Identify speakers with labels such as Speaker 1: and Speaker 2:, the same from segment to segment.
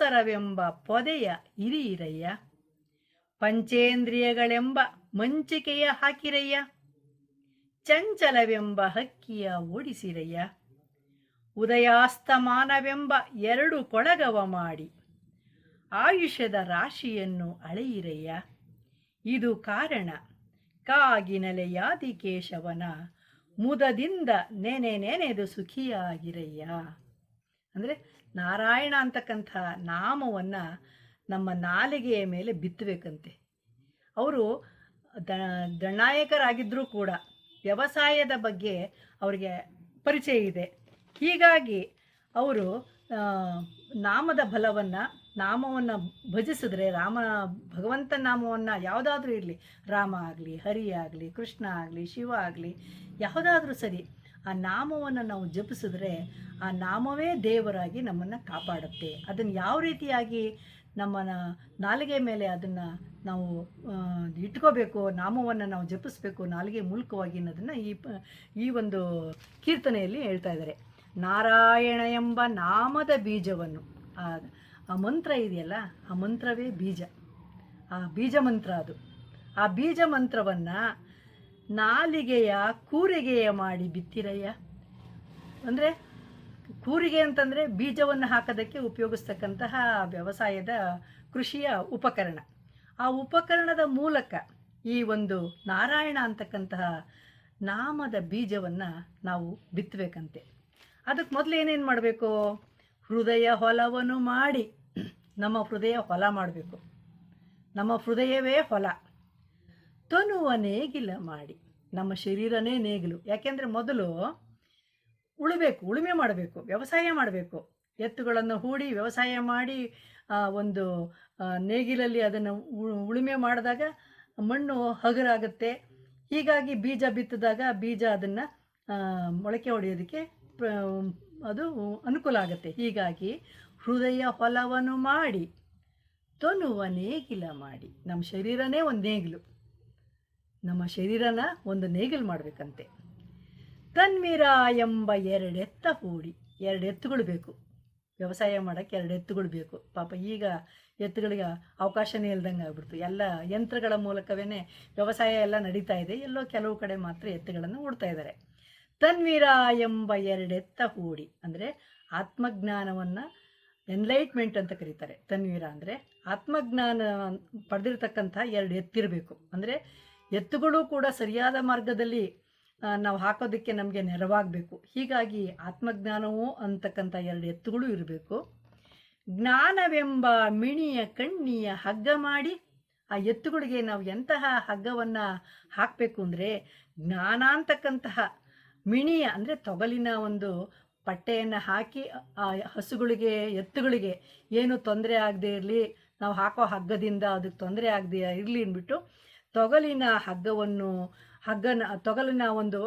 Speaker 1: ಮತ್ಸರವೆಂಬ ಪೊದೆಯ ಇರಿಯಿರಯ್ಯ ಪಂಚೇಂದ್ರಿಯಗಳೆಂಬ ಮಂಚಿಕೆಯ ಹಾಕಿರಯ್ಯ ಚಂಚಲವೆಂಬ ಹಕ್ಕಿಯ ಓಡಿಸಿರಯ್ಯ ಉದಯಾಸ್ತಮಾನವೆಂಬ ಎರಡು ಕೊಳಗವ ಮಾಡಿ ಆಯುಷ್ಯದ ರಾಶಿಯನ್ನು ಅಳೆಯಿರಯ್ಯ ಇದು ಕಾರಣ ಕಾಗಿನಲೆಯಾದಿ ಕೇಶವನ ಮುದದಿಂದ ನೆನೆ ನೆನೆದು ಸುಖಿಯಾಗಿರಯ್ಯ ಅಂದರೆ ನಾರಾಯಣ ಅಂತಕ್ಕಂಥ ನಾಮವನ್ನು ನಮ್ಮ ನಾಲಿಗೆಯ ಮೇಲೆ ಬಿತ್ತಬೇಕಂತೆ. ಅವರು ದ ದಂಡಾಯಕರಾಗಿದ್ದರೂ ಕೂಡ ವ್ಯವಸಾಯದ ಬಗ್ಗೆ ಅವರಿಗೆ ಪರಿಚಯ ಇದೆ. ಹೀಗಾಗಿ ಅವರು ನಾಮದ ಬಲವನ್ನು, ನಾಮವನ್ನು ಭಜಿಸಿದ್ರೆ ರಾಮ, ಭಗವಂತ ನಾಮವನ್ನು ಯಾವುದಾದ್ರೂ ಇರಲಿ. ರಾಮ ಆಗಲಿ, ಹರಿ ಆಗಲಿ, ಕೃಷ್ಣ ಆಗಲಿ, ಶಿವ ಆಗಲಿ, ಯಾವುದಾದ್ರೂ ಸರಿ. ಆ ನಾಮವನ್ನು ನಾವು ಜಪಿಸಿದ್ರೆ ಆ ನಾಮವೇ ದೇವರಾಗಿ ನಮ್ಮನ್ನು ಕಾಪಾಡುತ್ತೆ. ಅದನ್ನು ಯಾವ ರೀತಿಯಾಗಿ ನಮ್ಮ ನಾಲಿಗೆ ಮೇಲೆ ಅದನ್ನು ನಾವು ಇಟ್ಕೋಬೇಕು, ನಾಮವನ್ನು ನಾವು ಜಪಿಸ್ಬೇಕು, ನಾಲಿಗೆ ಮೂಲಕವಾಗಿ ಅನ್ನೋದನ್ನು ಈ ಈ ಒಂದು ಕೀರ್ತನೆಯಲ್ಲಿ ಹೇಳ್ತಾ ಇದ್ದಾರೆ. ನಾರಾಯಣ ಎಂಬ ನಾಮದ ಬೀಜವನ್ನು ಆ ಮಂತ್ರ ಇದೆಯಲ್ಲ, ಆ ಮಂತ್ರವೇ ಬೀಜ. ಆ ಬೀಜ ಮಂತ್ರ ಅದು. ಆ ಬೀಜ ಮಂತ್ರವನ್ನು ನಾಲಿಗೆಯ ಕೂರಿಗೆಯ ಮಾಡಿ ಬಿತ್ತಿರಯ್ಯ? ಅಂದರೆ ಕೂರಿಗೆ ಅಂತಂದರೆ ಬೀಜವನ್ನು ಹಾಕೋದಕ್ಕೆ ಉಪಯೋಗಿಸ್ತಕ್ಕಂತಹ ವ್ಯವಸಾಯದ ಕೃಷಿಯ ಉಪಕರಣ. ಆ ಉಪಕರಣದ ಮೂಲಕ ಈ ಒಂದು ನಾರಾಯಣ ಅಂತಕ್ಕಂತಹ ನಾಮದ ಬೀಜವನ್ನು ನಾವು ಬಿತ್ತಬೇಕಂತೆ. ಅದಕ್ಕೆ ಮೊದಲು ಏನೇನು ಮಾಡಬೇಕು? ಹೃದಯ ಹೊಲವನ್ನು ಮಾಡಿ, ನಮ್ಮ ಹೃದಯ ಹೊಲ ಮಾಡಬೇಕು. ನಮ್ಮ ಹೃದಯವೇ ಹೊಲ. ತನುವ ನೇಗಿಲ ಮಾಡಿ, ನಮ್ಮ ಶರೀರನೇ ನೇಗಿಲು. ಯಾಕೆಂದರೆ ಮೊದಲು ಉಳಬೇಕು, ಉಳುಮೆ ಮಾಡಬೇಕು, ವ್ಯವಸಾಯ ಮಾಡಬೇಕು. ಎತ್ತುಗಳನ್ನು ಹೂಡಿ, ವ್ಯವಸಾಯ ಮಾಡಿ ಒಂದು ನೇಗಿಲಲ್ಲಿ ಅದನ್ನು ಉಳುಮೆ ಮಾಡಿದಾಗ ಮಣ್ಣು ಹಗುರಾಗುತ್ತೆ. ಹೀಗಾಗಿ ಬೀಜ ಬಿತ್ತಿದಾಗ ಬೀಜ ಅದನ್ನು ಮೊಳಕೆ ಹೊಡೆಯೋದಕ್ಕೆ ಅದು ಅನುಕೂಲ ಆಗುತ್ತೆ. ಹೀಗಾಗಿ ಹೃದಯ ಹೊಲವನ್ನು ಮಾಡಿ ತನುವ ನೇಗಿಲ ಮಾಡಿ, ನಮ್ಮ ಶರೀರನೇ ಒಂದು ನೇಗಿಲು. ನಮ್ಮ ಶರೀರನ ಒಂದು ನೇಗಿಲು ಮಾಡಬೇಕಂತೆ. ತನ್ಮೀರ ಎಂಬ ಎರಡೆತ್ತ ಹೂಡಿ ಎರಡು ಎತ್ತುಗಳು ಬೇಕು. ವ್ಯವಸಾಯ ಮಾಡೋಕ್ಕೆ ಎರಡು ಎತ್ತುಗಳು ಬೇಕು. ಪಾಪ ಈಗ ಎತ್ತುಗಳಿಗೆ ಅವಕಾಶನೇ ಇಲ್ದಂಗೆ ಆಗ್ಬಿಡ್ತು. ಎಲ್ಲ ಯಂತ್ರಗಳ ಮೂಲಕವೇ ವ್ಯವಸಾಯ ಎಲ್ಲ ನಡೀತಾ ಇದೆ. ಎಲ್ಲೋ ಕೆಲವು ಕಡೆ ಮಾತ್ರ ಎತ್ತುಗಳನ್ನು ಓಡ್ತಾ ಇದ್ದಾರೆ. ತನ್ವೀರ ಎಂಬ ಎರಡೆತ್ತ ಹೂಡಿ ಅಂದರೆ ಆತ್ಮಜ್ಞಾನವನ್ನು ಎನ್ಲೈಟ್ಮೆಂಟ್ ಅಂತ ಕರೀತಾರೆ. ತನ್ವೀರ ಅಂದರೆ ಆತ್ಮಜ್ಞಾನ ಪಡೆದಿರ್ತಕ್ಕಂಥ ಎರಡು ಎತ್ತಿರಬೇಕು. ಅಂದರೆ ಎತ್ತುಗಳು ಕೂಡ ಸರಿಯಾದ ಮಾರ್ಗದಲ್ಲಿ ನಾವು ಹಾಕೋದಕ್ಕೆ ನಮಗೆ ನೆರವಾಗಬೇಕು. ಹೀಗಾಗಿ ಆತ್ಮಜ್ಞಾನವೂ ಅಂತಕ್ಕಂಥ ಎರಡು ಎತ್ತುಗಳು ಇರಬೇಕು. ಜ್ಞಾನವೆಂಬ ಮಿಣಿಯ ಕಣ್ಣಿಯ ಹಗ್ಗ ಮಾಡಿ, ಆ ಎತ್ತುಗಳಿಗೆ ನಾವು ಎಂತಹ ಹಗ್ಗವನ್ನು ಹಾಕಬೇಕು ಅಂದರೆ ಜ್ಞಾನ ಅಂತಕ್ಕಂತಹ ಮಿಣಿಯ ಅಂದರೆ ತೊಗಲಿನ ಒಂದು ಪಟ್ಟೆಯನ್ನು ಹಾಕಿ, ಆ ಹಸುಗಳಿಗೆ, ಎತ್ತುಗಳಿಗೆ ಏನು ತೊಂದರೆ ಆಗದೆ ಇರಲಿ, ನಾವು ಹಾಕೋ ಹಗ್ಗದಿಂದ ಅದಕ್ಕೆ ತೊಂದರೆ ಆಗದೆ ಇರಲಿ ಅಂದ್ಬಿಟ್ಟು ತೊಗಲಿನ ಹಗ್ಗವನ್ನು, ಹಗ್ಗನ ತೊಗಲಿನ ಒಂದು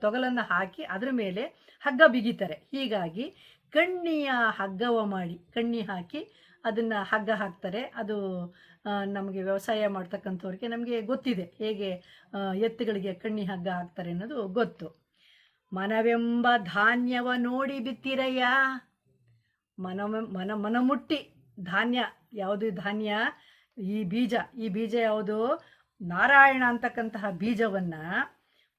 Speaker 1: ತೊಗಲನ್ನು ಹಾಕಿ ಅದರ ಮೇಲೆ ಹಗ್ಗ ಬಿಗಿತಾರೆ. ಹೀಗಾಗಿ ಕಣ್ಣಿಯ ಹಗ್ಗವ ಮಾಡಿ, ಕಣ್ಣಿ ಹಾಕಿ ಅದನ್ನು ಹಗ್ಗ ಹಾಕ್ತಾರೆ. ಅದು ನಮಗೆ ವ್ಯವಸಾಯ ಮಾಡ್ತಕ್ಕಂಥವ್ರಿಗೆ ನಮಗೆ ಗೊತ್ತಿದೆ. ಹೇಗೆ ಎತ್ತುಗಳಿಗೆ ಕಣ್ಣಿ ಹಗ್ಗ ಹಾಕ್ತಾರೆ ಅನ್ನೋದು ಗೊತ್ತು. ಮನವೆಂಬ ಧಾನ್ಯವ ನೋಡಿ ಬಿತ್ತಿರಯ್ಯ. ಮನ ಮನ, ಮನಮುಟ್ಟಿ. ಧಾನ್ಯ, ಯಾವುದು ಧಾನ್ಯ? ಈ ಬೀಜ ಈ ಬೀಜ ಯಾವುದು? ನಾರಾಯಣ ಅಂತಕ್ಕಂತಹ ಬೀಜವನ್ನು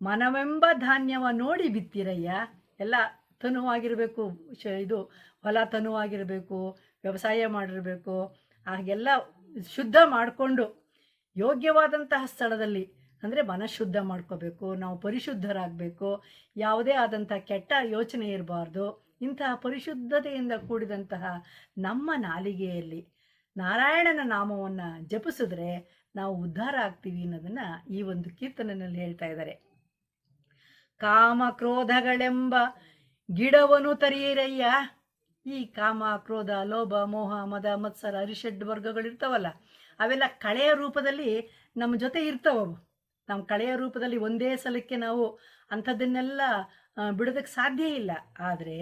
Speaker 1: ಮನವೆಂಬ ಧಾನ್ಯವ ನೋಡಿ ಬಿತ್ತಿರಯ್ಯ. ಎಲ್ಲ ತನುವಾಗಿರಬೇಕು, ಶ, ಇದು ಹೊಲ ತನುವಾಗಿರಬೇಕು, ವ್ಯವಸಾಯ ಮಾಡಿರಬೇಕು, ಹಾಗೆಲ್ಲ ಶುದ್ಧ ಮಾಡಿಕೊಂಡು ಯೋಗ್ಯವಾದಂತಹ ಸ್ಥಳದಲ್ಲಿ, ಅಂದರೆ ಮನಃಶುದ್ಧ ಮಾಡ್ಕೋಬೇಕು, ನಾವು ಪರಿಶುದ್ಧರಾಗಬೇಕು, ಯಾವುದೇ ಆದಂಥ ಕೆಟ್ಟ ಯೋಚನೆ ಇರಬಾರ್ದು, ಇಂತಹ ಪರಿಶುದ್ಧತೆಯಿಂದ ಕೂಡಿದಂತಹ ನಮ್ಮ ನಾಲಿಗೆಯಲ್ಲಿ ನಾರಾಯಣನ ನಾಮವನ್ನು ಜಪಿಸಿದ್ರೆ ನಾವು ಉದ್ಧಾರ ಆಗ್ತೀವಿ ಅನ್ನೋದನ್ನು ಈ ಒಂದು ಕೀರ್ತನೆಯಲ್ಲಿ ಹೇಳ್ತಾ ಇದ್ದಾರೆ. ಕಾಮ ಕ್ರೋಧಗಳೆಂಬ ಗಿಡವನು ತರೀರಯ್ಯ ಈ ಕಾಮ ಕ್ರೋಧ ಲೋಭ, ಮೋಹ, ಮದ, ಮತ್ಸರ, ಅರಿಷಡ್ ವರ್ಗಗಳಿರ್ತಾವಲ್ಲ, ಅವೆಲ್ಲ ಕಳೆಯ ರೂಪದಲ್ಲಿ ನಮ್ಮ ಜೊತೆ ಇರ್ತಾವವು. ನಮ್ಮ ಕಳೆಯ ರೂಪದಲ್ಲಿ ಒಂದೇ ಸಲಕ್ಕೆ ನಾವು ಅಂಥದ್ದನ್ನೆಲ್ಲ ಬಿಡೋದಕ್ಕೆ ಸಾಧ್ಯ ಇಲ್ಲ. ಆದರೆ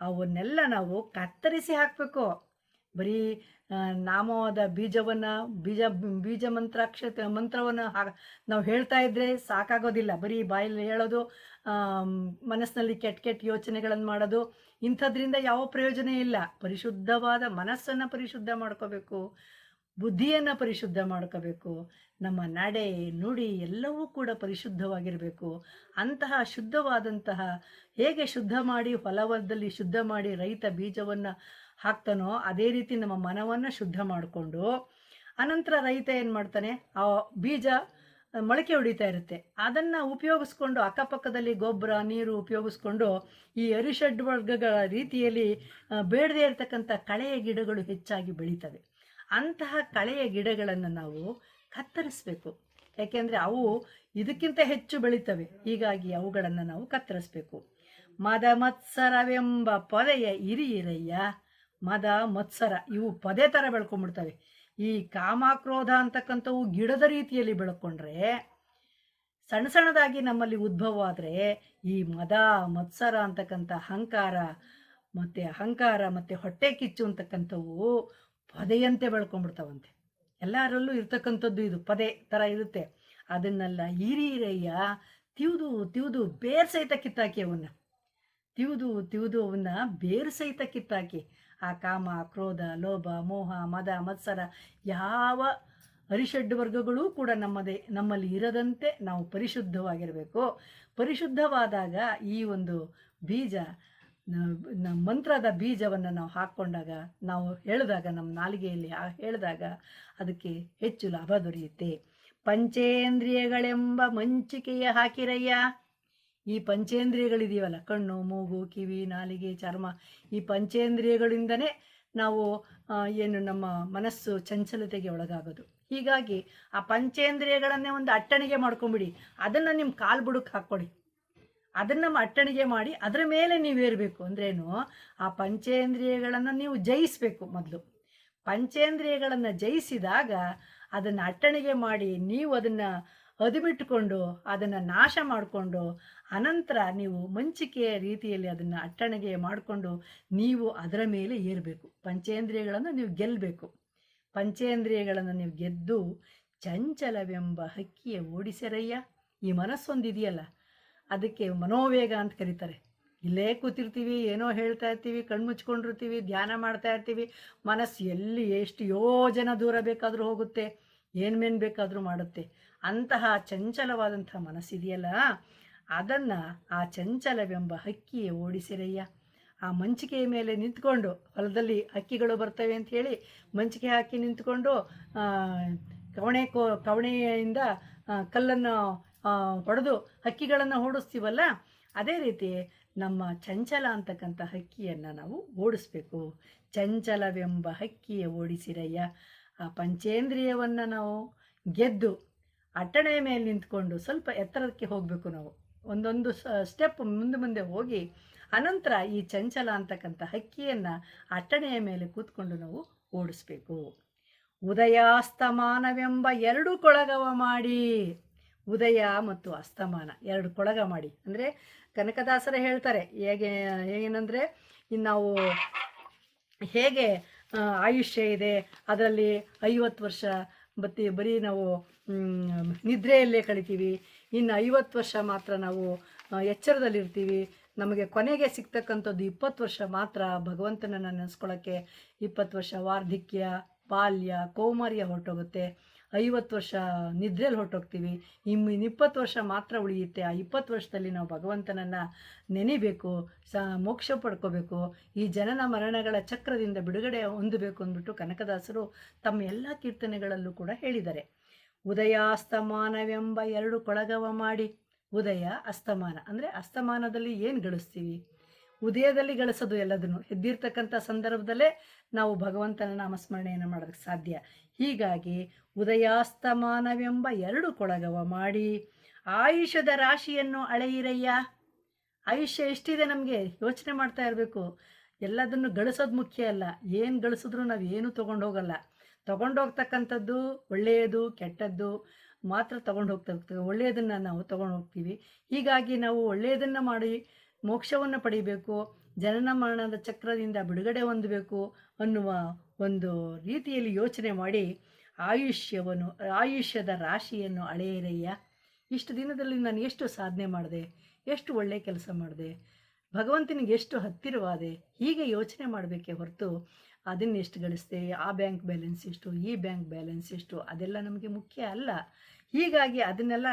Speaker 1: ಅವನ್ನೆಲ್ಲ ನಾವು ಕತ್ತರಿಸಿ ಹಾಕಬೇಕು. ಬರೀ ನಾಮವಾದ ಬೀಜವನ್ನು, ಬೀಜ ಬೀಜ ಮಂತ್ರಾಕ್ಷ ಮಂತ್ರವನ್ನು ಹಾ ನಾವು ಹೇಳ್ತಾ ಇದ್ದರೆ ಸಾಕಾಗೋದಿಲ್ಲ. ಬರೀ ಬಾಯಲ್ಲಿ ಹೇಳೋದು ಮನಸ್ಸಿನಲ್ಲಿ ಕೆಟ್ಟ ಕೆಟ್ಟ ಯೋಚನೆಗಳನ್ನು ಮಾಡೋದು, ಇಂಥದ್ರಿಂದ ಯಾವ ಪ್ರಯೋಜನ ಇಲ್ಲ. ಪರಿಶುದ್ಧವಾದ ಮನಸ್ಸನ್ನು ಪರಿಶುದ್ಧ ಮಾಡ್ಕೋಬೇಕು, ಬುದ್ಧಿಯನ್ನು ಪರಿಶುದ್ಧ ಮಾಡ್ಕೋಬೇಕು, ನಮ್ಮ ನಡೆ, ನುಡಿ ಎಲ್ಲವೂ ಕೂಡ ಪರಿಶುದ್ಧವಾಗಿರಬೇಕು. ಅಂತಹ ಶುದ್ಧವಾದಂತಹ, ಹೇಗೆ ಶುದ್ಧ ಮಾಡಿ ಹೊಲವದಲ್ಲಿ ಶುದ್ಧ ಮಾಡಿ ರೈತ ಬೀಜವನ್ನು ಹಾಕ್ತಾನೋ ಅದೇ ರೀತಿ ನಮ್ಮ ಮನವನ್ನು ಶುದ್ಧ ಮಾಡಿಕೊಂಡು ಅನಂತರ ರೈತ ಏನು ಮಾಡ್ತಾನೆ? ಆ ಬೀಜ ಮೊಳಕೆ ಹೊಡಿತಾ ಇರುತ್ತೆ. ಅದನ್ನು ಉಪಯೋಗಿಸ್ಕೊಂಡು ಅಕ್ಕಪಕ್ಕದಲ್ಲಿ ಗೊಬ್ಬರ, ನೀರು ಉಪಯೋಗಿಸ್ಕೊಂಡು ಈ ಅರಿಷಡ್ ವರ್ಗಗಳ ರೀತಿಯಲ್ಲಿ ಬೇಡದೇ ಇರತಕ್ಕಂಥ ಕಳೆಯ ಗಿಡಗಳು ಹೆಚ್ಚಾಗಿ ಬೆಳೀತವೆ. ಅಂತಹ ಕಳೆಯ ಗಿಡಗಳನ್ನು ನಾವು ಕತ್ತರಿಸಬೇಕು. ಯಾಕೆಂದರೆ ಅವು ಇದಕ್ಕಿಂತ ಹೆಚ್ಚು ಬೆಳೀತವೆ. ಹೀಗಾಗಿ ಅವುಗಳನ್ನು ನಾವು ಕತ್ತರಿಸಬೇಕು. ಮದ ಮತ್ಸರವೆಂಬ ಪೊದೆಯ ಇರಿಯಿರಯ್ಯ ಮದ, ಮತ್ಸರ ಇವು ಪದೇ ಥರ ಬೆಳ್ಕೊಂಡ್ಬಿಡ್ತವೆ. ಈ ಕಾಮಕ್ರೋಧ ಅಂತಕ್ಕಂಥವು ಗಿಡದ ರೀತಿಯಲ್ಲಿ ಬೆಳ್ಕೊಂಡ್ರೆ, ಸಣ್ಣ ಸಣ್ಣದಾಗಿ ನಮ್ಮಲ್ಲಿ ಉದ್ಭವ ಆದರೆ ಈ ಮದ, ಮತ್ಸರ ಅಂತಕ್ಕಂಥ ಅಹಂಕಾರ ಮತ್ತು ಅಹಂಕಾರ ಮತ್ತು ಹೊಟ್ಟೆ ಕಿಚ್ಚು ಅಂತಕ್ಕಂಥವು ಪದೆಯಂತೆ ಬೆಳ್ಕೊಂಡ್ಬಿಡ್ತಾವಂತೆ. ಎಲ್ಲರಲ್ಲೂ ಇರ್ತಕ್ಕಂಥದ್ದು ಇದು, ಪದೇ ಥರ ಇರುತ್ತೆ. ಅದನ್ನೆಲ್ಲ ಹಿರಿಯರಯ್ಯ ತಿವಿದು ತಿವಿದು ಬೇರ್ ಸಹಿತ ಕಿತ್ತಾಕಿ ಅವನ್ನ. ತಿವಿದು ತಿವಿದು ಅವನ್ನ ಬೇರು ಸಹಿತ ಕಿತ್ತಾಕಿ. ಆ ಕಾಮ, ಕ್ರೋಧ, ಲೋಭ, ಮೋಹ, ಮದ, ಮತ್ಸರ ಯಾವ ಅರಿಷಡ್ ವರ್ಗಗಳೂ ಕೂಡ ನಮ್ಮದೇ, ನಮ್ಮಲ್ಲಿ ಇರದಂತೆ ನಾವು ಪರಿಶುದ್ಧವಾಗಿರಬೇಕು. ಪರಿಶುದ್ಧವಾದಾಗ ಈ ಒಂದು ಬೀಜ ಮಂತ್ರದ ಬೀಜವನ್ನು ನಾವು ಹಾಕ್ಕೊಂಡಾಗ, ನಾವು ಹೇಳಿದಾಗ, ನಮ್ಮ ನಾಲಿಗೆಯಲ್ಲಿ ಹೇಳಿದಾಗ ಅದಕ್ಕೆ ಹೆಚ್ಚು ಲಾಭ ದೊರೆಯುತ್ತೆ. ಪಂಚೇಂದ್ರಿಯಗಳೆಂಬ ಮಂಚಿಕೆಯ ಹಾಕಿರಯ್ಯ. ಈ ಪಂಚೇಂದ್ರಿಯಗಳಿದೆಯವಲ್ಲ ಕಣ್ಣು, ಮೂಗು, ಕಿವಿ, ನಾಲಿಗೆ, ಚರ್ಮ, ಈ ಪಂಚೇಂದ್ರಿಯಗಳಿಂದನೇ ನಾವು ಏನು ನಮ್ಮ ಮನಸ್ಸು ಚಂಚಲತೆಗೆ ಒಳಗಾಗೋದು. ಹೀಗಾಗಿ ಆ ಪಂಚೇಂದ್ರಿಯಗಳನ್ನೇ ಒಂದು ಅಟ್ಟಣಿಗೆ ಮಾಡ್ಕೊಂಬಿಡಿ. ಅದನ್ನು ನಿಮ್ಮ ಕಾಲು ಬುಡಕ್ಕೆ ಹಾಕ್ಕೊಡಿ. ಅದನ್ನು ಅಟ್ಟಣಿಗೆ ಮಾಡಿ ಅದರ ಮೇಲೆ ನೀವೇರಬೇಕು ಅಂದ್ರೇನು, ಆ ಪಂಚೇಂದ್ರಿಯಗಳನ್ನು ನೀವು ಜಯಿಸಬೇಕು ಮೊದಲು. ಪಂಚೇಂದ್ರಿಯಗಳನ್ನು ಜಯಿಸಿದಾಗ ಅದನ್ನು ಅಟ್ಟಣಿಗೆ ಮಾಡಿ ನೀವು ಅದನ್ನು ಅದುಮಿಟ್ಟುಕೊಂಡು ಅದನ್ನು ನಾಶ ಮಾಡಿಕೊಂಡು ಅನಂತರ ನೀವು ಮಂಚಿಕೆಯ ರೀತಿಯಲ್ಲಿ ಅದನ್ನು ಅಟ್ಟಣಿಗೆ ಮಾಡಿಕೊಂಡು ನೀವು ಅದರ ಮೇಲೆ ಏರಬೇಕು. ಪಂಚೇಂದ್ರಿಯಗಳನ್ನು ನೀವು ಗೆಲ್ಲಬೇಕು ಪಂಚೇಂದ್ರಿಯಗಳನ್ನು ನೀವು ಗೆದ್ದು ಚಂಚಲವೆಂಬ ಹಕ್ಕಿಯ ಓಡಿಸರಯ್ಯ. ಈ ಮನಸ್ಸೊಂದಿದೆಯಲ್ಲ. ಅದಕ್ಕೆ ಮನೋವೇಗ ಅಂತ ಕರೀತಾರೆ. ಇಲ್ಲೇ ಕೂತಿರ್ತೀವಿ, ಏನೋ ಹೇಳ್ತಾ ಇರ್ತೀವಿ ಕಣ್ಮುಚ್ಕೊಂಡಿರ್ತೀವಿ ಧ್ಯಾನ ಮಾಡ್ತಾ ಇರ್ತೀವಿ. ಮನಸ್ಸು ಎಲ್ಲಿ ಎಷ್ಟು ಯೋಜನೆ ದೂರ ಬೇಕಾದರೂ ಹೋಗುತ್ತೆ. ಏನು ಮೇನ್ ಬೇಕಾದರೂ ಮಾಡುತ್ತೆ. ಅಂತಹ ಚಂಚಲವಾದಂಥ ಮನಸ್ಸಿದೆಯಲ್ಲ? ಅದನ್ನು ಆ ಚಂಚಲವೆಂಬ ಹಕ್ಕಿಯೇ ಓಡಿಸಿರಯ್ಯ. ಆ ಮಂಚಿಕೆಯ ಮೇಲೆ ನಿಂತ್ಕೊಂಡು, ಹೊಲದಲ್ಲಿ ಹಕ್ಕಿಗಳು ಬರ್ತವೆ ಅಂತ ಹೇಳಿ ಮಂಚಿಕೆ ಹಾಕಿ ನಿಂತ್ಕೊಂಡು ಕವಣೆ ಕೋ, ಕವಣೆಯಿಂದ ಕಲ್ಲನ್ನು ಹೊಡೆದು ಹಕ್ಕಿಗಳನ್ನು ಓಡಿಸ್ತೀವಲ್ಲ? ಅದೇ ರೀತಿ ನಮ್ಮ ಚಂಚಲ ಅಂತಕ್ಕಂಥ ಹಕ್ಕಿಯನ್ನು ನಾವು ಓಡಿಸ್ಬೇಕು. ಚಂಚಲವೆಂಬ ಹಕ್ಕಿಯ ಓಡಿಸಿರಯ್ಯ. ಆ ಪಂಚೇಂದ್ರಿಯವನ್ನು ನಾವು ಗೆದ್ದು ಅಟ್ಟಣೆಯ ಮೇಲೆ ನಿಂತ್ಕೊಂಡು ಸ್ವಲ್ಪ ಎತ್ತರಕ್ಕೆ ಹೋಗಬೇಕು ನಾವು. ಒಂದೊಂದು ಸ್ಟೆಪ್ ಮುಂದೆ ಮುಂದೆ ಹೋಗಿ ಅನಂತರ ಈ ಚಂಚಲ ಅಂತಕ್ಕಂಥ ಹಕ್ಕಿಯನ್ನು ಅಟ್ಟಣೆಯ ಮೇಲೆ ಕೂತ್ಕೊಂಡು ನಾವು ಓಡಿಸ್ಬೇಕು. ಉದಯಾಸ್ತಮಾನವೆಂಬ ಎರಡು ಕೊಳಗವ ಮಾಡಿ. ಉದಯ ಮತ್ತು ಅಸ್ತಮಾನ ಎರಡು ಕೊಳಗ ಮಾಡಿ. ಅಂದರೆ ಕನಕದಾಸರ ಹೇಳ್ತಾರೆ, ಹೇಗೆ, ಏನಂದರೆ ಇನ್ನು ನಾವು ಹೇಗೆ ಆಯುಷ್ಯ ಇದೆ. ಅದರಲ್ಲಿ ಐವತ್ತು ವರ್ಷ ಬತ್ತಿ, ಬರೀ ನಾವು ನಿದ್ರೆಯಲ್ಲೇ ಕಳಿತೀವಿ. ಇನ್ನು ಐವತ್ತು ವರ್ಷ ಮಾತ್ರ ನಾವು ಎಚ್ಚರದಲ್ಲಿರ್ತೀವಿ. ನಮಗೆ ಕೊನೆಗೆ ಸಿಗ್ತಕ್ಕಂಥದ್ದು ಇಪ್ಪತ್ತು ವರ್ಷ ಮಾತ್ರ ಭಗವಂತನನ್ನು ನೆನೆಸ್ಕೊಳ್ಳೋಕ್ಕೆ ಇಪ್ಪತ್ತು ವರ್ಷ ವಾರ್ಧಕ್ಯ. ಬಾಲ್ಯ, ಕೌಮಾರ್ಯ ಹೊರಟೋಗುತ್ತೆ. ಐವತ್ತು ವರ್ಷ ನಿದ್ರೆಯಲ್ಲಿ ಹೊರಟೋಗ್ತೀವಿ. ಇಪ್ಪತ್ತು ವರ್ಷ ಮಾತ್ರ ಉಳಿಯುತ್ತೆ. ಆ ಇಪ್ಪತ್ತು ವರ್ಷದಲ್ಲಿ ನಾವು ಭಗವಂತನನ್ನು ನೆನಿಬೇಕು, ಸ, ಮೋಕ್ಷ ಪಡ್ಕೋಬೇಕು, ಈ ಜನನ ಮರಣಗಳ ಚಕ್ರದಿಂದ ಬಿಡುಗಡೆ ಹೊಂದಬೇಕು ಅಂದ್ಬಿಟ್ಟು ಕನಕದಾಸರು ತಮ್ಮ ಎಲ್ಲ ಕೀರ್ತನೆಗಳಲ್ಲೂ ಕೂಡ ಹೇಳಿದ್ದಾರೆ. ಉದಯಾಸ್ತಮಾನವೆಂಬ ಎರಡು ಕೊಳಗವ ಮಾಡಿ, ಉದಯ ಅಸ್ತಮಾನ. ಅಂದರೆ ಅಸ್ತಮಾನದಲ್ಲಿ ಏನು ಗಳಿಸ್ತೀವಿ? ಉದಯದಲ್ಲಿ ಗಳಿಸೋದು ಎಲ್ಲದನ್ನು. ಎದ್ದಿರ್ತಕ್ಕಂಥ ಸಂದರ್ಭದಲ್ಲೇ ನಾವು ಭಗವಂತನ ನಾಮಸ್ಮರಣೆಯನ್ನು ಮಾಡೋದಕ್ಕೆ ಸಾಧ್ಯ. ಹೀಗಾಗಿ ಉದಯಾಸ್ತಮಾನವೆಂಬ ಎರಡು ಕೊಳಗವ ಮಾಡಿ ಆಯುಷದ ರಾಶಿಯನ್ನು ಅಳೆಯಿರಯ್ಯ. ಆಯುಷ್ಯ ಎಷ್ಟಿದೆ ನಮಗೆ? ಯೋಚನೆ ಮಾಡ್ತಾ ಇರಬೇಕು. ಎಲ್ಲದನ್ನು ಗಳಿಸೋದು ಮುಖ್ಯ ಅಲ್ಲ. ಏನು ಗಳಿಸಿದ್ರು ನಾವು ಏನು ತೊಗೊಂಡು ಹೋಗಲ್ಲ ತೊಗೊಂಡೋಗ್ತಕ್ಕಂಥದ್ದು ಒಳ್ಳೆಯದು, ಕೆಟ್ಟದ್ದು ಮಾತ್ರ ತೊಗೊಂಡು ಹೋಗ್ತಾ ಒಳ್ಳೆಯದನ್ನು ನಾವು ತೊಗೊಂಡು ಹೋಗ್ತೀವಿ ಹೀಗಾಗಿ ನಾವು ಒಳ್ಳೆಯದನ್ನು ಮಾಡಿ ಮೋಕ್ಷವನ್ನು ಪಡಿಬೇಕು, ಜನನ ಮರಣದ ಚಕ್ರದಿಂದ ಬಿಡುಗಡೆ ಹೊಂದಬೇಕು ಅನ್ನುವ ಒಂದು ರೀತಿಯಲ್ಲಿ ಯೋಚನೆ ಮಾಡಿ ಆಯುಷ್ಯವನ್ನು, ಆಯುಷ್ಯದ ರಾಶಿಯನ್ನು ಅಳೆಯರಯ್ಯ. ಇಷ್ಟು ದಿನದಲ್ಲಿ ನಾನು ಎಷ್ಟು ಸಾಧನೆ ಮಾಡಿದೆ, ಎಷ್ಟು ಒಳ್ಳೆಯ ಕೆಲಸ ಮಾಡಿದೆ, ಭಗವಂತನಿಗೆ ಎಷ್ಟು ಹತ್ತಿರವಾದೆ, ಹೀಗೆ ಯೋಚನೆ ಮಾಡಬೇಕೇ ಹೊರತು ಅದನ್ನ ಎಷ್ಟು ಗಳಿಸ್ದೆ, ಆ ಬ್ಯಾಂಕ್ ಬ್ಯಾಲೆನ್ಸ್ ಎಷ್ಟು, ಈ ಬ್ಯಾಂಕ್ ಬ್ಯಾಲೆನ್ಸ್ ಎಷ್ಟು, ಅದೆಲ್ಲ ನಮಗೆ ಮುಖ್ಯ ಅಲ್ಲ. ಹೀಗಾಗಿ ಅದನ್ನೆಲ್ಲ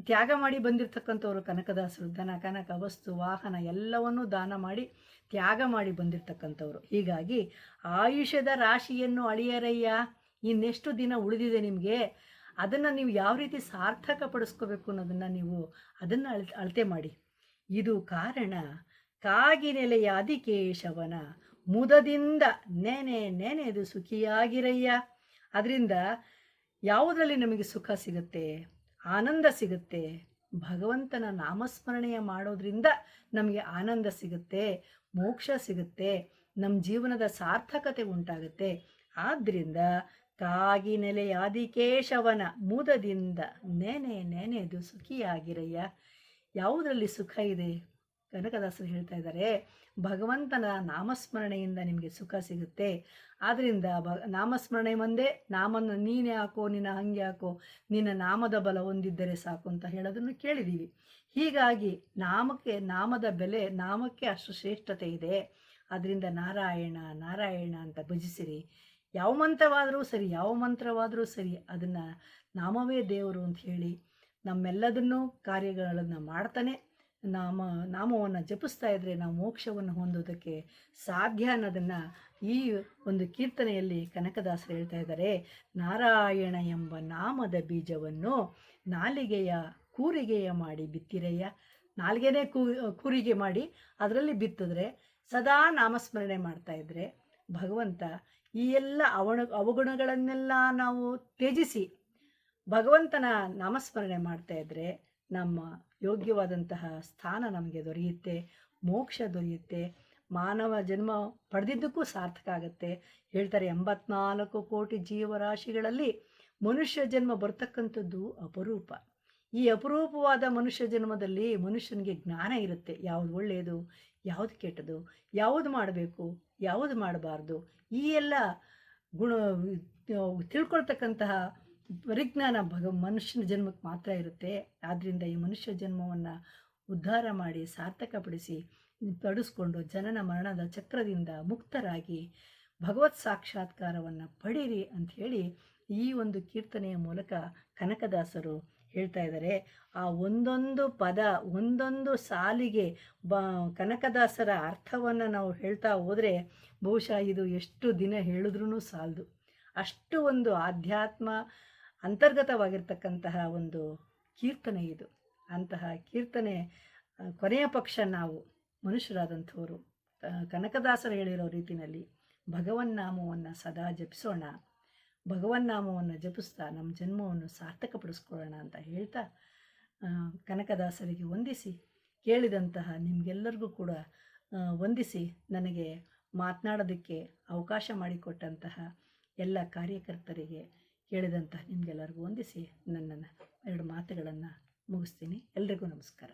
Speaker 1: ತ್ಯಾಗ ಮಾಡಿ ಬಂದಿರತಕ್ಕಂಥವ್ರು ಕನಕದಾಸರು ದನ ಕನಕ, ವಸ್ತು, ವಾಹನ ಎಲ್ಲವನ್ನೂ ದಾನ ಮಾಡಿ ತ್ಯಾಗ ಮಾಡಿ ಬಂದಿರತಕ್ಕಂಥವ್ರು. ಹೀಗಾಗಿ ಆಯುಷ್ಯದ ರಾಶಿಯನ್ನು ಅಳಿಯರಯ್ಯ, ಇನ್ನೆಷ್ಟು ದಿನ ಉಳಿದಿದೆ ನಿಮಗೆ, ಅದನ್ನು ನೀವು ಯಾವ ರೀತಿ ಸಾರ್ಥಕ ಪಡಿಸ್ಕೋಬೇಕು ಅನ್ನೋದನ್ನು ನೀವು ಅದನ್ನು ಅಳ್, ಅಳತೆ ಮಾಡಿ. ಇದು ಕಾರಣ, ಕಾಗಿನೆಲೆಯ ಮುದದಿಂದ ನೆನೆ ನೆನೆದು ಸುಖಿಯಾಗಿರಯ್ಯ. ಅದರಿಂದ ಯಾವುದರಲ್ಲಿ ನಮಗೆ ಸುಖ ಸಿಗುತ್ತೆ? ಆನಂದ ಸಿಗುತ್ತೆ. ಭಗವಂತನ ನಾಮಸ್ಮರಣೆಯ ಮಾಡೋದ್ರಿಂದ ನಮಗೆ ಆನಂದ ಸಿಗುತ್ತೆ, ಮೋಕ್ಷ ಸಿಗುತ್ತೆ, ನಮ್ಮ ಜೀವನದ ಸಾರ್ಥಕತೆ ಉಂಟಾಗುತ್ತೆ. ಆದ್ದರಿಂದ ಕಾಗಿ ನೆಲೆಯಾದಿಕೇಶವನ ಮುದದಿಂದ ನೆನೆ ನೆನೆದು ಸುಖಿಯಾಗಿರಯ್ಯ. ಯಾವುದರಲ್ಲಿ ಸುಖ ಇದೆ? ಕನಕದಾಸರು ಹೇಳ್ತಾ ಇದ್ದಾರೆ, ಭಗವಂತನ ನಾಮಸ್ಮರಣೆಯಿಂದ ನಿಮಗೆ ಸುಖ ಸಿಗುತ್ತೆ. ಆದ್ದರಿಂದ ಭ, ನಾಮಸ್ಮರಣೆ ಮುಂದೆ ನಾಮನ್ನು ನೀನೇ ಹಾಕೋ, ನಿನ್ನ ಹಂಗೆ ಹಾಕೋ, ನಿನ್ನ ನಾಮದ ಬಲ ಹೊಂದಿದ್ದರೆ ಸಾಕು ಅಂತ ಹೇಳೋದನ್ನು ಕೇಳಿದ್ದೀವಿ. ಹೀಗಾಗಿ ನಾಮಕ್ಕೆ, ನಾಮದ ಬೆಲೆ ನಾಮಕ್ಕೆ ಅಷ್ಟು ಶ್ರೇಷ್ಠತೆ ಇದೆ. ಅದರಿಂದ ನಾರಾಯಣ ನಾರಾಯಣ ಅಂತ ಭಜಿಸಿರಿ. ಯಾವ ಮಂತ್ರವಾದರೂ ಸರಿ, ಯಾವ ಮಂತ್ರವಾದರೂ ಸರಿ ಅದನ್ನು ನಾಮವೇ ದೇವರು ಅಂತ ಹೇಳಿ ನಮ್ಮೆಲ್ಲದನ್ನೂ ಕಾರ್ಯಗಳನ್ನು ಮಾಡ್ತಾನೆ ನಾಮ, ನಾಮವನ್ನು ಜಪಿಸ್ತಾ ಇದ್ದರೆ ನಾವು ಮೋಕ್ಷವನ್ನು ಹೊಂದೋದಕ್ಕೆ ಸಾಧ್ಯ ಅನ್ನೋದನ್ನು ಈ ಒಂದು ಕೀರ್ತನೆಯಲ್ಲಿ ಕನಕದಾಸರು ಹೇಳ್ತಾ ಇದ್ದಾರೆ. ನಾರಾಯಣ ಎಂಬ ನಾಮದ ಬೀಜವನ್ನು ನಾಲಿಗೆಯ ಕೂರಿಗೆಯ ಮಾಡಿ ಬಿತ್ತಿರಯ್ಯ. ನಾಲಿಗೆನೇ ಕೂರಿಗೆ ಮಾಡಿ ಅದರಲ್ಲಿ ಬಿತ್ತಿದ್ರೆ ಸದಾ ನಾಮಸ್ಮರಣೆ ಮಾಡ್ತಾ ಇದ್ದರೆ ಭಗವಂತ ಈ ಎಲ್ಲ ಅವಣ, ಅವಗುಣಗಳನ್ನೆಲ್ಲ ನಾವು ತ್ಯಜಿಸಿ ಭಗವಂತನ ನಾಮಸ್ಮರಣೆ ಮಾಡ್ತಾ ಇದ್ದರೆ ನಮ್ಮ ಯೋಗ್ಯವಾದಂತಹ ಸ್ಥಾನ ನಮಗೆ ದೊರೆಯುತ್ತೆ, ಮೋಕ್ಷ ದೊರೆಯುತ್ತೆ, ಮಾನವ ಜನ್ಮ ಪಡೆದಿದ್ದಕ್ಕೂ ಸಾರ್ಥಕ ಆಗುತ್ತೆ. ಹೇಳ್ತಾರೆ ಎಂಬತ್ನಾಲ್ಕು ಕೋಟಿ ಜೀವರಾಶಿಗಳಲ್ಲಿ ಮನುಷ್ಯ ಜನ್ಮ ಬರ್ತಕ್ಕಂಥದ್ದು ಅಪರೂಪ. ಈ ಅಪರೂಪವಾದ ಮನುಷ್ಯ ಜನ್ಮದಲ್ಲಿ ಮನುಷ್ಯನಿಗೆ ಜ್ಞಾನ ಇರುತ್ತೆ. ಯಾವುದು ಒಳ್ಳೆಯದು ಯಾವುದು ಕೆಟ್ಟದು, ಯಾವುದು ಮಾಡಬೇಕು, ಯಾವುದು ಮಾಡಬಾರ್ದು, ಈ ಎಲ್ಲ ಗುಣ ತಿಳ್ಕೊಳ್ತಕ್ಕಂತಹ ಪರಿಜ್ಞಾನ ಭಗ ಮನುಷ್ಯನ ಜನ್ಮಕ್ಕೆ ಮಾತ್ರ ಇರುತ್ತೆ. ಆದ್ದರಿಂದ ಈ ಮನುಷ್ಯ ಜನ್ಮವನ್ನು ಉದ್ಧಾರ ಮಾಡಿ ಸಾರ್ಥಕಪಡಿಸಿ ಪಡಿಸ್ಕೊಂಡು ಜನನ ಮರಣದ ಚಕ್ರದಿಂದ ಮುಕ್ತರಾಗಿ ಭಗವತ್ ಸಾಕ್ಷಾತ್ಕಾರವನ್ನು ಪಡೀರಿ ಅಂಥೇಳಿ ಈ ಒಂದು ಕೀರ್ತನೆಯ ಮೂಲಕ ಕನಕದಾಸರು ಹೇಳ್ತಾ ಇದ್ದಾರೆ. ಆ ಒಂದೊಂದು ಪದ, ಒಂದೊಂದು ಸಾಲಿಗೆ ಬ ಕನಕದಾಸರ ಅರ್ಥವನ್ನು ನಾವು ಹೇಳ್ತಾ ಹೋದರೆ ಬಹುಶಃ ಇದು ಎಷ್ಟು ದಿನ ಹೇಳಿದ್ರೂ ಸಾಲದು. ಅಷ್ಟು ಒಂದು ಆಧ್ಯಾತ್ಮ ಅಂತರ್ಗತವಾಗಿರ್ತಕ್ಕಂತಹ ಒಂದು ಕೀರ್ತನೆ ಇದು. ಅಂತಹ ಕೀರ್ತನೆ ಕೊನೆಯ ಪಕ್ಷ ನಾವು ಮನುಷ್ಯರಾದಂಥವರು ಕನಕದಾಸರು ಹೇಳಿರೋ ರೀತಿಯಲ್ಲಿ ಭಗವನ್ನಾಮವನ್ನು ಸದಾ ಜಪಿಸೋಣ, ಭಗವನ್ನಾಮವನ್ನು ಜಪಿಸ್ತಾ ನಮ್ಮ ಜನ್ಮವನ್ನು ಸಾರ್ಥಕಪಡಿಸ್ಕೊಳ್ಳೋಣ ಅಂತ ಹೇಳ್ತಾ ಕನಕದಾಸರಿಗೆ ವಂದಿಸಿ, ಕೇಳಿದಂತಹ ನಿಮಗೆಲ್ಲರಿಗೂ ಕೂಡ ವಂದಿಸಿ ನನಗೆ ಮಾತನಾಡೋದಕ್ಕೆ ಅವಕಾಶ ಮಾಡಿಕೊಟ್ಟಂತಹ ಎಲ್ಲ ಕಾರ್ಯಕರ್ತರಿಗೆ ಕೇಳಿದಂತಹ ನಿಮಗೆಲ್ಲರಿಗೂ ವಂದಿಸಿ ನನ್ನನ್ನು ಎರಡು ಮಾತುಗಳನ್ನು ಮುಗಿಸ್ತೀನಿ. ಎಲ್ರಿಗೂ ನಮಸ್ಕಾರ.